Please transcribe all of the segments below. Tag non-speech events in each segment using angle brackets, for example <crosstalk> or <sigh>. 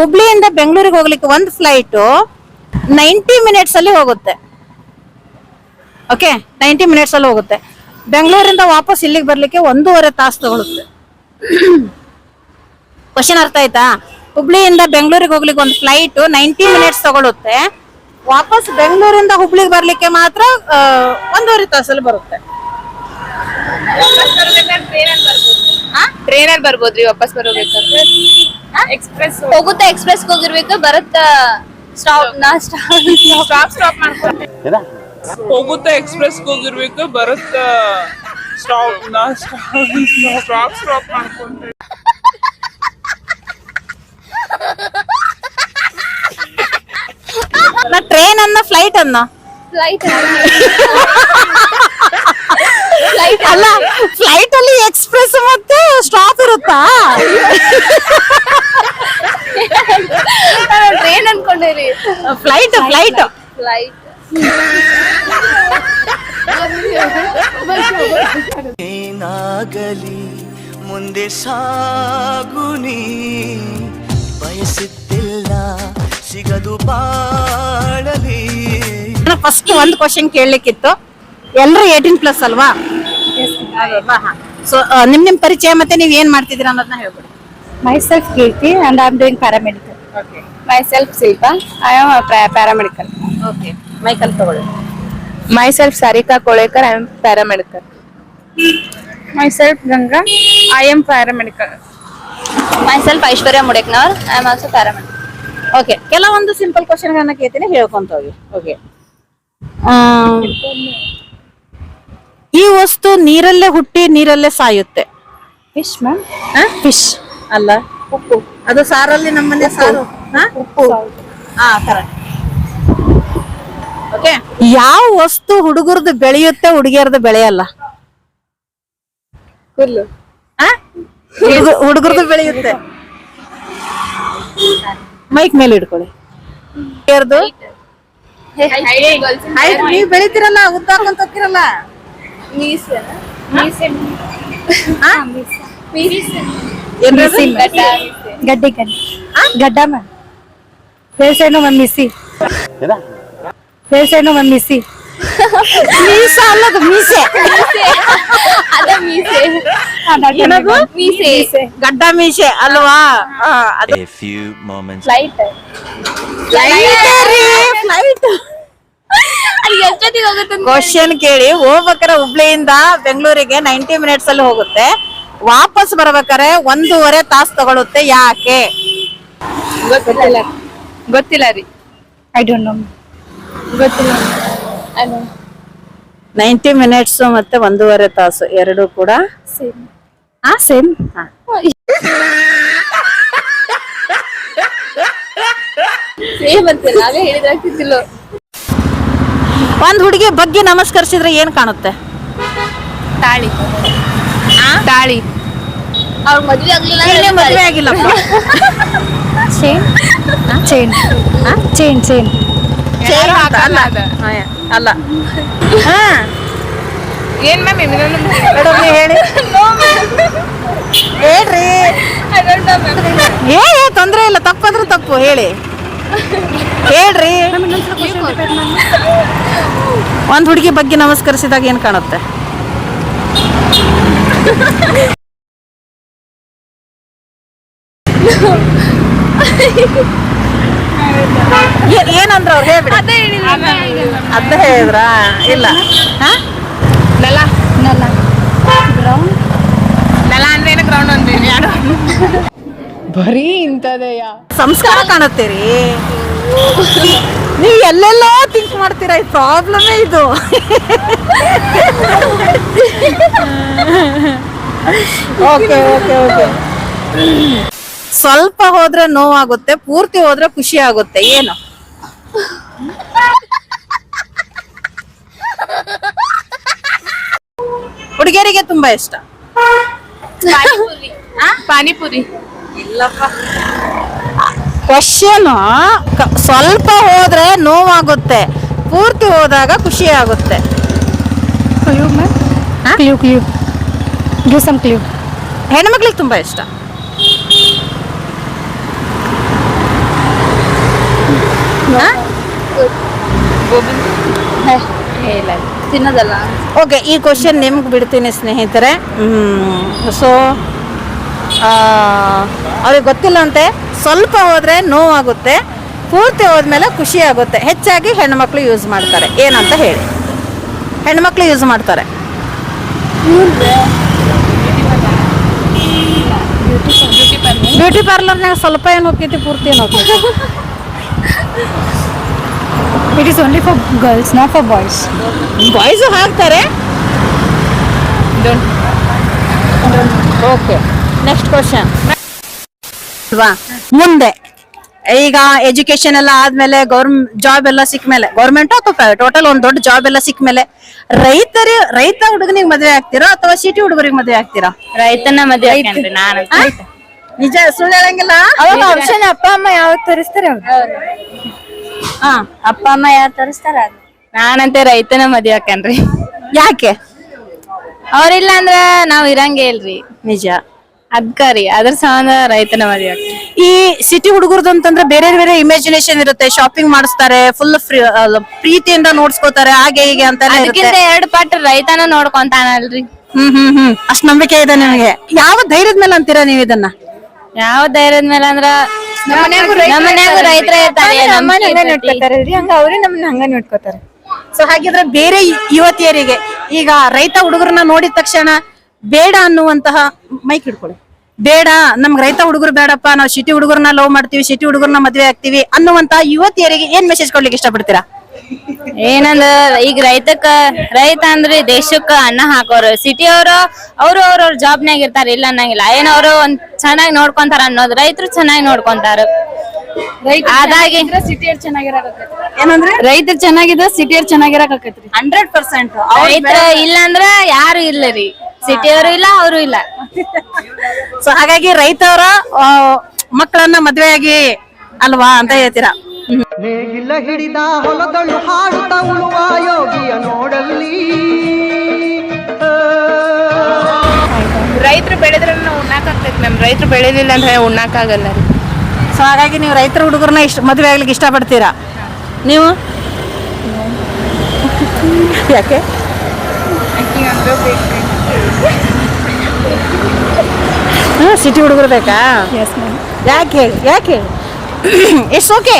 ಹುಬ್ಳಿಯಿಂದ ಬೆಂಗಳೂರಿಗೆ ಹೋಗ್ಲಿಕ್ಕೆ ಒಂದು ಫ್ಲೈಟು ನೈಂಟಿ ಮಿನಿಟ್ಸ್ ಅಲ್ಲಿ ಹೋಗುತ್ತೆ. ಓಕೆ ನೈಂಟಿ ಮಿನಿಟ್ಸ್ ಅಲ್ಲಿ ಹೋಗುತ್ತೆ. ಬೆಂಗಳೂರಿಂದ ವಾಪಸ್ ಇಲ್ಲಿಗೆ ಬರ್ಲಿಕ್ಕೆ ಒಂದೂವರೆ ತಾಸು ತಗೊಳುತ್ತೆ. ಕ್ವಶನ್ ಅರ್ಥ ಆಯ್ತಾ? ಹುಬ್ಳಿಯಿಂದ ಬೆಂಗಳೂರಿಗೆ ಹೋಗ್ಲಿಕ್ಕೆ ಒಂದು ಫ್ಲೈಟ್ ನೈಂಟಿ ಮಿನಿಟ್ಸ್ ತಗೊಳುತ್ತೆ. ವಾಪಸ್ ಬೆಂಗಳೂರಿಂದ ಹುಬ್ಳಿಗೆ ಬರ್ಲಿಕ್ಕೆ ಮಾತ್ರ ಒಂದೂವರೆ ತಾಸಲ್ಲಿ ಬರುತ್ತೆ. ಟ್ರೈನಲ್ಲಿ ಬರ್ಬೋದ್ರಿ ವಾಪಸ್ ಬರಬೇಕಾದ್ರೆ? ಎಕ್ಸ್ಪ್ರೆಸ್ ಹೋಗುತ್ತೆ ಎಕ್ಸ್ಪ್ರೆಸ್ ಹೋಗಿರ್ಬೇಕು ಬರುತ್ತಾ ಸ್ಟಾಪ್ ನಾ ಸ್ಟಾಪ್ ಸ್ಟಾಪ್ ಸ್ಟಾಪ್ ಮಾಡ್ಕೊಂಡು ಹೋಗುತ್ತೆ ಎಕ್ಸ್ಪ್ರೆಸ್ ಹೋಗಿರ್ಬೇಕು ಬರುತ್ತಾ ಸ್ಟಾಪ್ ನಾ ಸ್ಟಾಪ್ ಸ್ಟಾಪ್ ಮಾಡ್ಕೊಂಡು. ನಾ ಟ್ರೈನ್ ಅನ್ನ ಫ್ಲೈಟ್ ಅನ್ನ? ಫ್ಲೈಟ್ <laughs> ಅಲ್ಲ ಫ್ಲೈಟ್ ಅಲ್ಲಿ ಎಕ್ಸ್ಪ್ರೆಸ್ ಮತ್ತೆ ಸ್ಟಾಪ್ ಇರುತ್ತಾ ಟ್ರೈನ್ ಅನ್ಕೊಂಡಿರಿ ಫ್ಲೈಟ್ ಫ್ಲೈಟ್ ಫ್ಲೈಟ್ ಏನಾಗಲಿ ಮುಂದೆ ಸಾಗುನಿ ಬಯಸುತ್ತಿಲ್ಲ ಸಿಗದು ಬಾಳಲಿ ಫಸ್ಟ್ ಒಂದು ಕ್ವಶನ್ ಕೇಳಲಿಕ್ಕಿತ್ತು ಎಲ್ಲರೂ ಏಟೀನ್ ಪ್ಲಸ್ ಅಲ್ವಾ ಆಯೋ ಹಾ uh, ಸೊ ನಿಮ್ಮ ನಿಮ್ ಪರಿಚಯ ಮತ್ತೆ ನೀವ್ ಏನ್ ಮಾಡ್ತಿದೀರ ಅನ್ನೋದನ್ನ ಹೇಳ್ಕೊಡಿ. Myself and I am doing paramedical okay myself ಸಿಲ್ಫಲ್ I am paramedical okay ಮೈಕಲ್ ತಗೊಳ್ಳಿ. Myself Sarika Kolekar I am paramedical myself ನಂಗ I am paramedical myself Aishwarya Mudeknar I am also paramedical okay ಕೆಲವೊಂದು ಸಿಂಪಲ್ ಕ್ವಚನ್ ನನ್ ಕೇಳ್ತೀನಿ ಹೇಳ್ಕೊಂತ ಹೋಗಿ. Okay ಆ ಈ ವಸ್ತು ನೀರಲ್ಲೇ ಹುಟ್ಟಿ ನೀರಲ್ಲೇ ಸಾಯುತ್ತೆ ಫಿಶ್ ಮ್ಯಾಮ್ ಫಿಶ್ ಅಲ್ಲ ಉಪ್ಪು ಅದು ಸಾರಲ್ಲಿ ನಮ್ಮನೆ ಸಾರು ಹಾ? ಉಪ್ಪು ಹಾ ಕರೆಕ್ಟ್ ಓಕೆ ಯಾವ ವಸ್ತು ಹುಡುಗರದು ಬೆಳೆಯುತ್ತೆ ಹುಡುಗಿಯರದ್ದು ಬೆಳೆಯಲ್ಲ ಹುಲ್ಲು ಹುಡುಗರದು ಬೆಳೆಯುತ್ತೆ ಮೈಕ್ ಮೇಲೆ ಇಡ್ಕೊಳ್ಳಿ ಹುಡುಗಿಯರ್ದು ನೀವ್ ಬೆಳಿತೀರಲ್ಲ ಉದ್ದ ಹಾಕೊಂತ ಹೋಗ್ತಿರಲ್ಲ గడ్డి గడ్డ వేసాను మ్యామ్. వేసాను మ్యామ్ ఫ్లైట్ ఫ్లైట్ ಕ್ವಶನ್ ಕೇಳಿ. ಹೋಗ್ಬೇಕಾರೆ ಹುಬ್ಳಿಯಿಂದ ಬೆಂಗಳೂರಿಗೆ ನೈಂಟಿ ಮಿನಿಟ್ಸ್ ಅಲ್ಲಿ ಹೋಗುತ್ತೆ. ವಾಪಸ್ ಬರ್ಬೇಕಾರೆ ಒಂದೂವರೆ ತಾಸು ತಗೊಳುತ್ತೆ. ಯಾಕೆ? ಗೊತ್ತಿಲ್ಲ. ಗೊತ್ತಿಲ್ಲ ರೀ. ಐ ಡೋಂಟ್ ನೋ ಗೊತ್ತಿಲ್ಲ. ನೈಂಟಿ ಮಿನಿಟ್ಸ್ ಮತ್ತೆ ಒಂದೂವರೆ ತಾಸು. ಎರಡು ಕೂಡ ಸೇಮ್ ಹಾ. ಸೇಮ್ ಅಂತ. ನಾವೇ ಹೇಳಿದಾಗ್ತಿದ್ದಿಲ್ಲ ಒಂದ್ ಹುಡುಗಿ ಬಗ್ಗೆ ನಮಸ್ಕರಿಸಿದ್ರೆ ಏನ್ ಕಾಣುತ್ತೆ? ತಾಳಿ. ತಾಳಿ. ಅವ್ರ ಮದ್ವೆ ಆಗ್ಲಿಲ್ಲ ಇನ್ನೇ ಮದ್ವೆ ಆಗಿಲ್ಲಪ್ಪ. Chain. Chain Chain, chain Chain ಅಂತ ಅಲ್ಲ. ಹಾ, ಅಲ್ಲ. ಹಾ. ಏನ್ ಮ್ಯಾಮ್ ಮೇಡಮ್ ನೀವ್ ಹೇಳಿ. ಹೇಳ್ರಿ. ಏ ಏ, ತೊಂದ್ರೆ ಇಲ್ಲ. ತಪ್ಪಂದ್ರೆ ತಪ್ಪು ಹೇಳಿ. ಹೇಳ್ರಿ. ಒಂದ್ ಹುಡುಗಿ ಬಗ್ಗೆ ನಮಸ್ಕರಿಸಿದಾಗ ಏನ್ ಕಾಣುತ್ತೆ? ಏನಂದ್ರ ಅವ್ರು ಹೇಳ್ಬಿಡಿ. ಅದ ಹೇಳಿದ್ರ? ಇಲ್ಲ. ಹಾ? ನೆಲ. Nala. Ground. ನೆಲ ಅಂದ್ರೆ ಏನು ಗ್ರೌಂಡ್ ಅಂದ್ರೆ ಯಾರು? ಬರೀ ಇಂಥದೆಯಾ? ಸಂಸ್ಕಾರ ಕಾಣುತ್ತೀರಿ ನೀವು ಎಲ್ಲೆಲ್ಲೋ ಥಿಂಕ್ ಮಾಡ್ತೀರಾ ಈ ಪ್ರಾಬ್ಲಮೇ ಇದು. ಓಕೆ ಓಕೆ ಓಕೆ ಸ್ವಲ್ಪ ಹೋದ್ರೆ ನೋವಾಗುತ್ತೆ ಪೂರ್ತಿ ಹೋದ್ರೆ ಖುಷಿ ಆಗುತ್ತೆ ಏನು? ಹುಡುಗಿಯರಿಗೆ ತುಂಬಾ ಇಷ್ಟ. ಪಾನಿಪುರಿ. ಕ್ವಶನ್ ಸ್ವಲ್ಪ ಹೋದ್ರೆ ನೋವಾಗುತ್ತೆ ಪೂರ್ತಿ ಹೋದಾಗ ಖುಷಿ ಆಗುತ್ತೆ clue. ಹೆಣ್ಮಕ್ಳಿಗೆ ತುಂಬಾ ಇಷ್ಟ. ತಿನ್ನೋದಲ್ಲ? ಓಕೆ ಈ ಕ್ವಶನ್ ನಿಮ್ಗೆ ಬಿಡ್ತೀನಿ ಸ್ನೇಹಿತರೆ. ಸೊ ಅವ್ರಿಗೆ ಗೊತ್ತಿಲ್ಲ ಅಂತೆ, ಸ್ವಲ್ಪ ಹೋದರೆ ನೋವಾಗುತ್ತೆ, ಪೂರ್ತಿ ಹೋದ್ಮೇಲೆ ಖುಷಿ ಆಗುತ್ತೆ ಹೆಚ್ಚಾಗಿ ಹೆಣ್ಮಕ್ಳು ಯೂಸ್ ಮಾಡ್ತಾರೆ. ಏನಂತ ಹೇಳಿ. ಹೆಣ್ಮಕ್ಳು ಯೂಸ್ ಮಾಡ್ತಾರೆ. ಬ್ಯೂಟಿ ಪಾರ್ಲರ್ನಾಗ ಸ್ವಲ್ಪ ಏನು ಹೋಗ್ತೈತಿ, ಪೂರ್ತಿ ಏನು ಹೋಗ್ತೈತಿ? It is only for girls not for boys boys ಹಾಕ್ತಾರೆ. ಓಕೆ ನೆಕ್ಸ್ಟ್ ಕ್ವಶನ್ ಅಲ್ವಾ ಮುಂದೆ. ಈಗ ಎಜುಕೇಶನ್ ಎಲ್ಲ ಆದ್ಮೇಲೆ ಗೌರ್ಮ್ ಜಾಬ್ ಎಲ್ಲ ಸಿಕ್ಕ ಮೇಲೆ ಗೌರ್ಮೆಂಟ್ ಅಥವಾ ಟೋಟಲ್ ಒಂದ್ ದೊಡ್ಡ ಜಾಬ್ ಎಲ್ಲ ಸಿಕ್ಕ ಮೇಲೆ ರೈತರಿ ರೈತ ಹುಡುಗನಿಗೆ ಮದ್ವೆ ಆಗ್ತೀರಾ ಅಥವಾ ಸಿಟಿ ಹುಡುಗರಿಗೆ ಮದ್ವೆ ಆಗ್ತೀರಾ? ರೈತನ ಮದ್ವೆ? ನಿಜ ಸುಳ್ಳು ಹೇಳಂಗಿಲ್ಲ? ಅವಾಗ ಆಪ್ಷನ್ ಅಪ್ಪ ಅಮ್ಮ ಯಾವ ತೋರಿಸ್ತಾರೆ ಹಾ. ಅಪ್ಪ ಅಮ್ಮ ಯಾವ ತೋರಿಸ್ತಾರ ನಾನಂತೆ ರೈತನ ಮದ್ವೆ ಹಾಕನ್ರಿ ಯಾಕೆ? ಅವ್ರಿಲ್ಲ ಅಂದ್ರ ನಾವ್ ಇರಂಗೇ ಇಲ್ರಿ. ನಿಜ. ಅದ್ಕ ರೀ ಅದ್ರ ಸಂಬಂಧ ರೈತನ ಮದ್ವೆ ಈ ಸಿಟಿ ಹುಡುಗರದು ಅಂತಂದ್ರೆ ಬೇರೆ ಬೇರೆ ಇಮ್ಯಾಜಿನೇಷನ್ ಇರುತ್ತೆ ಶಾಪಿಂಗ್ ಮಾಡಿಸ್ತಾರೆ ಫುಲ್ ಪ್ರೀತಿಯಿಂದ ನೋಡ್ಸ್ಕೋತಾರೆ ಹಾಗೆ ಹೀಗೆ ಅಂತ ಅದಕ್ಕಿಂತ ಎರಡ್ ಪಟ್ಟು ರೈತನ ನೋಡ್ಕೊಂತಾನಲ್ರಿ. ಹ್ಮ್ ಹ್ಮ್ ಹ್ಮ್. ಅಷ್ಟ್ ನಂಬಿಕೆ ಇದೆ ನಿಮಗೆ. ಯಾವ ಧೈರ್ಯದ ಮೇಲೆ ಅಂತೀರಾ ನೀವು ಇದನ್ನ? ಯಾವ ಧೈರ್ಯದ ಮೇಲೆ ಅಂದ್ರ ನಮ್ಮ ಮನ್ಯಾಗು ರೈತರ ಇರ್ತಾರೆ. ಅಮ್ಮ ಹಂಗ ನೋಡ್ಕೋತಾರಲ್ರಿ ಹಂಗ ಅವ್ರು ನಮ್ಮನ್ನ ಹಂಗ ನೋಡ್ಕೋತಾರ. ಸೊ ಹಾಗಿದ್ರೆ ಬೇರೆ ಯುವತಿಯರಿಗೆ ಈಗ ರೈತ ಹುಡುಗರನ್ನ ನೋಡಿದ ತಕ್ಷಣ ಬೇಡ ಅನ್ನುವಂತಹ ಮೈಕ್ ಹಿಡ್ಕೊಳ್ಳಿ. ಬೇಡ ನಮ್ಗೆ ರೈತ ಹುಡುಗರು ಬೇಡಪ್ಪ ನಾವು ಸಿಟಿ ಹುಡುಗರನ್ನ ಲವ್ ಮಾಡ್ತೀವಿ ಸಿಟಿ ಹುಡುಗರನ್ನ ಮದ್ವೆ ಆಗ್ತೀವಿ ಅನ್ನುವಂತಹ ಯುವತಿಯರಿಗೆ ಏನ್ ಮೆಸೇಜ್ ಕೊಡ್ಲಿಕ್ಕೆ ಇಷ್ಟಪಡ್ತೀರಾ? ಏನಂದ್ರ ಈಗ ರೈತಕ್ಕ ರೈತ ಅಂದ್ರೆ ದೇಶಕ್ಕ ಅನ್ನ ಹಾಕೋರು. ಸಿಟಿ ಅವರು ಅವ್ರು ಅವ್ರವ್ರ ಜಾಬ್ನಾಗ ಇರ್ತಾರ ಇಲ್ಲ ಅನ್ನಂಗಿಲ್ಲ. ಏನ್ ಅವ್ರು ಒಂದ್ ಚೆನ್ನಾಗಿ ನೋಡ್ಕೊಂತಾರ ಅನ್ನೋದು ರೈತರು ಚೆನ್ನಾಗಿ ನೋಡ್ಕೊಂತಾರ. ಅದಾಗಿ ಸಿಟಿಯರ್ ಏನಂದ್ರೆ? ರೈತರು ಚೆನ್ನಾಗಿದ್ರೆ ಸಿಟಿಯರ್ ಚೆನ್ನಾಗಿರಕ್ ಹಂಡ್ರೆಡ್ ಪರ್ಸೆಂಟ್. ರೈತರ ಇಲ್ಲ ಅಂದ್ರ ಯಾರು ಇಲ್ಲ ರೀ ಸಿಟಿಯವರು ಇಲ್ಲ ಅವರು ಇಲ್ಲ. ಸೊ ಹಾಗಾಗಿ ರೈತವರ ಮಕ್ಕಳನ್ನ ಮದ್ವೆಯಾಗಿ ಅಲ್ವಾ ಅಂತ ಹೇಳ್ತೀರಾ? ನೇಗಿಲ ಹಿಡಿದ ಹೊಲದಳು ಹಾಡುತ್ತ ಉಳುವ ಯೋಗಿಯ ನೋಡಲ್ಲಿ. ರೈತರು ಬೆಳೆದ್ರೆ ಉಣ್ಣಾಕಾಗ್ತೈತಿ ಮ್ಯಾಮ್ ರೈತರು ಬೆಳೆದಿಲ್ಲ ಅಂದ್ರೆ ಉಣ್ಣಾಕಾಗಲ್ಲ ರೀ. ಸೊ ಹಾಗಾಗಿ ನೀವು ರೈತರ ಹುಡುಗರನ್ನ ಇಷ್ಟ ಮದುವೆ ಆಗ್ಲಿಕ್ಕೆ ಇಷ್ಟಪಡ್ತೀರಾ? ನೀವು? ಯಾಕೆ? ಸಿಟಿ ಹುಡುಗರು ಬೇಕಾ? ಯಾಕೆ ಹೇಳಿ ಯಾಕೆ ಹೇಳಿ? ಇಟ್ಸ್ ಓಕೆ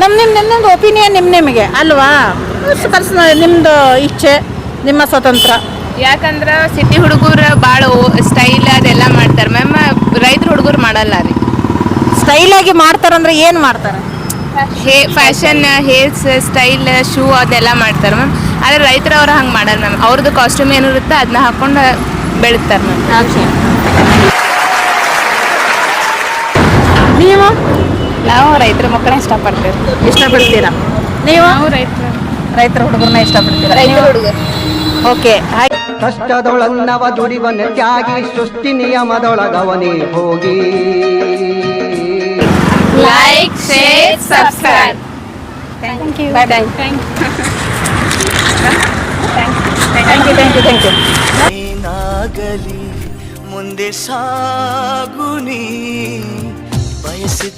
ನಮ್ಮ ನಿಮ್ಮ ನಿಮ್ಮದೊಂದು ಒಪಿನಿಯನ್ ನಿಮ್ಮ ನಿಮಗೆ ಅಲ್ವಾ? ಪರ್ಸನಲ್ ನಿಮ್ಮದು ಇಚ್ಛೆ ನಿಮ್ಮ ಸ್ವತಂತ್ರ. ಯಾಕಂದ್ರೆ ಸಿಟಿ ಹುಡುಗರು ಭಾಳ ಸ್ಟೈಲ್ ಅದೆಲ್ಲ ಮಾಡ್ತಾರೆ. ಮ್ಯಾಮ್ ರೈತರ ಹುಡುಗರು ಮಾಡಲ್ಲ ರೀ. ಸ್ಟೈಲಾಗಿ ಆಗಿ ಮಾಡ್ತಾರಂದ್ರೆ ಏನು ಮಾಡ್ತಾರೆ? Hey fashion hairs style shoe ಅದೆಲ್ಲ ಮಾಡ್ತಾರೆ ಮ್ಯಾಮ್ ಆದರೆ ರೈತರು ಅವ್ರು ಹಂಗೆ ಮಾಡಲ್ಲ ಮ್ಯಾಮ್ ಅವ್ರದ್ದು ಕಾಸ್ಟ್ಯೂಮ್ ಏನಿರುತ್ತೆ ಅದನ್ನ ಹಾಕ್ಕೊಂಡು ಬೆಳಿತಾರೆ ಮ್ಯಾಮ್ ನಾವು ರೈತರ ಮಕ್ಕಳನ್ನ ಇಷ್ಟಪಡ್ತೇವೆ ಇಷ್ಟಪಡ್ತೀರಾ ನೀವು ನಾವು ರೈತರ ರೈತರ ಹುಡುಗರನ್ನ ಇಷ್ಟಪಡ್ತೀರಾ ಓಕೆ ಹಾಯ್ ಕಷ್ಟದೊಳನ್ನವ ದುಡಿವನ ತ್ಯಾಗಿ ಸೃಷ್ಟಿ ನಿಯಮದೊಳಗವನೇ ಹೋಗಿ like share subscribe bye bye thank you thank you thank you ಏನಾಗಲಿ ಮುಂದೆ ಸಾಗುನಿ ಬಯಸಿದ